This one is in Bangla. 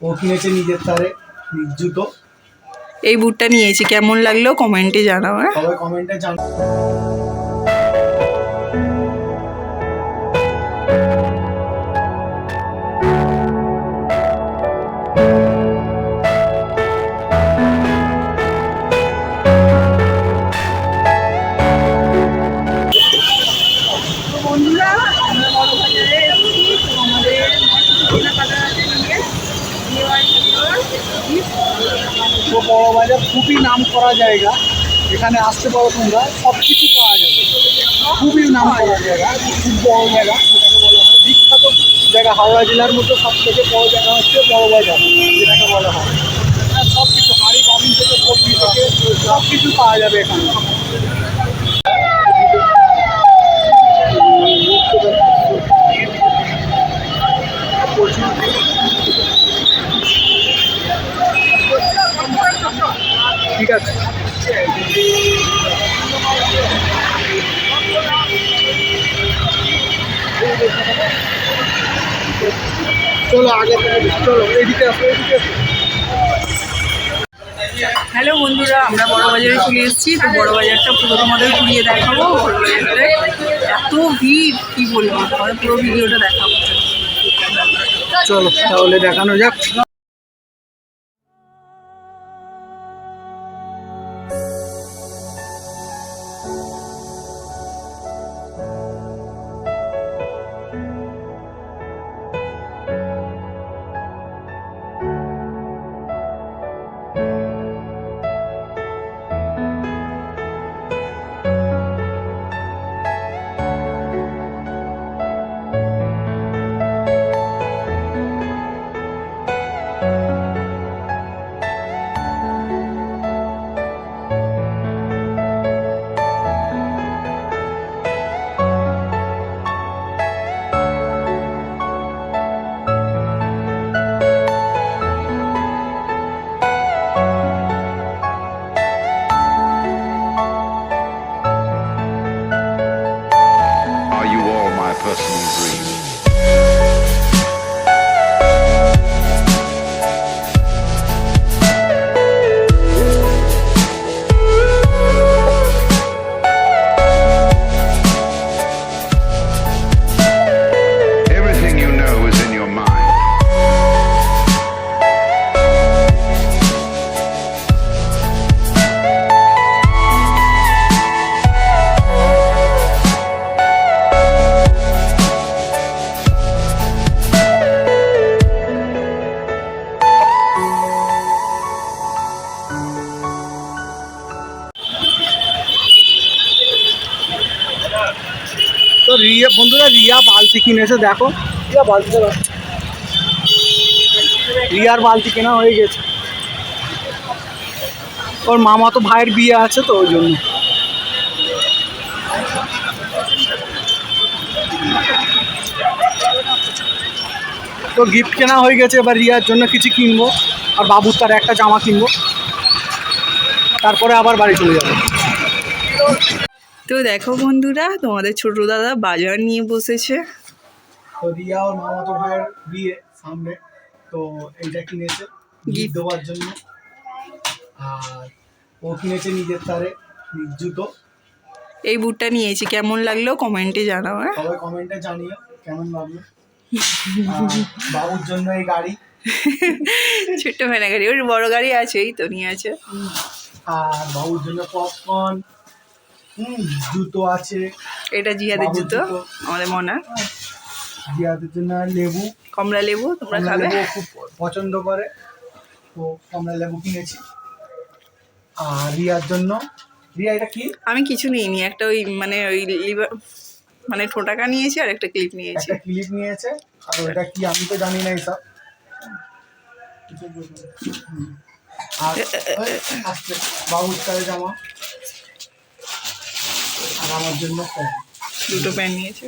ও কিনেছে নিজের তারে নিজ জুতো। এই বুটটা নিয়েছি। কেমন লাগল? কমেন্টে জানাও হ্যাঁ? সবাই কমেন্টে জান নাম করা জায়গা এখানে আসতে পারো তোমরা সব কিছু পাওয়া যাবে। খুবই নাম করা জায়গা খুব বড় জায়গা যেটাকে বলা হয়। বিখ্যাত জায়গা হাওড়া জেলার মধ্যে সব থেকে বড় জায়গা হচ্ছে বড় বাজার যেটাকে বলা হয়। হ্যাঁ, সব কিছু হাড়ি বাবিন থেকে সবজি থেকে সব কিছু পাওয়া যাবে এখানে। ঠিক আছে। চলো আগে চলো এদিকে আসো এদিকে হ্যালো বন্ধুরা আমরা বড় বাজারে চলে এসেছি। তো বড় বাজারটা পুরো তোমাদের ঘুরিয়ে দেখাবো এত ভিড় কি বলব? তোমাদের পুরো ভিডিওটা দেখাবো। চলো তাহলে দেখানো যাক। তো রিয়া, বন্ধুরা, রিয়া বালতি কিনেছে, দেখো। রিয়া বালতিটা দাও। রিয়ার বালতি কেনা হয়ে গেছে। ওর মামা তো ভাইয়ের বিয়ে আছে তো, ওই জন্য। তো গিফট কেনা হয়ে গেছে, এবার রিয়ার জন্য কিছু কিনবো। আর বাবুর তার একটা জামা কিনবো। তারপরে আবার বাড়ি চলে যাব। তো দেখো বন্ধুরা তোমাদের ছোট দাদা বাজার নিয়ে বসেছে। তো রিয়া ওর মামাতো ভাইয়ের বিয়ে সামনে। তো এইটা কিনেছে গিফট. দেওয়ার জন্য। আর ও কিনেছে নিজের তারে নিজ জুতো। এই বুটটা নিয়েছি কেমন লাগল কমেন্টে জানাও হ্যাঁ? সবাই কমেন্টে জানিও কেমন লাগল? বাবুর জন্য এই গাড়ি। ছোট্ট ভ্যানা গাড়ি ওর বড় গাড়ি আছেই তো নিয়ে আছে। আর বাবুর জন্য পপকর্ন হুম জুতো আছে। এটা জিহাদের জুতো। আমাদের মনা। রিয়াদের জন্য লেবু। কমলা লেবু তোমরা খাবে? খুব পছন্দ করে। তো কমলা লেবু কিনেছি। আর রিয়ার জন্য রিয়া এটা কি? আমি কিছু নিইনি একটা ওই মানে ওই লিভার মানে ঠোঁটাকা নিয়েছি আর একটা ক্লিপ নিয়েছি। একটা ক্লিপ নিয়েছে। আর ওটা কি আমি তো জানি না হুম। আর বাবুর জামা। আর আমার জন্য প্যান্ট। দুটো প্যান্ট নিয়েছে।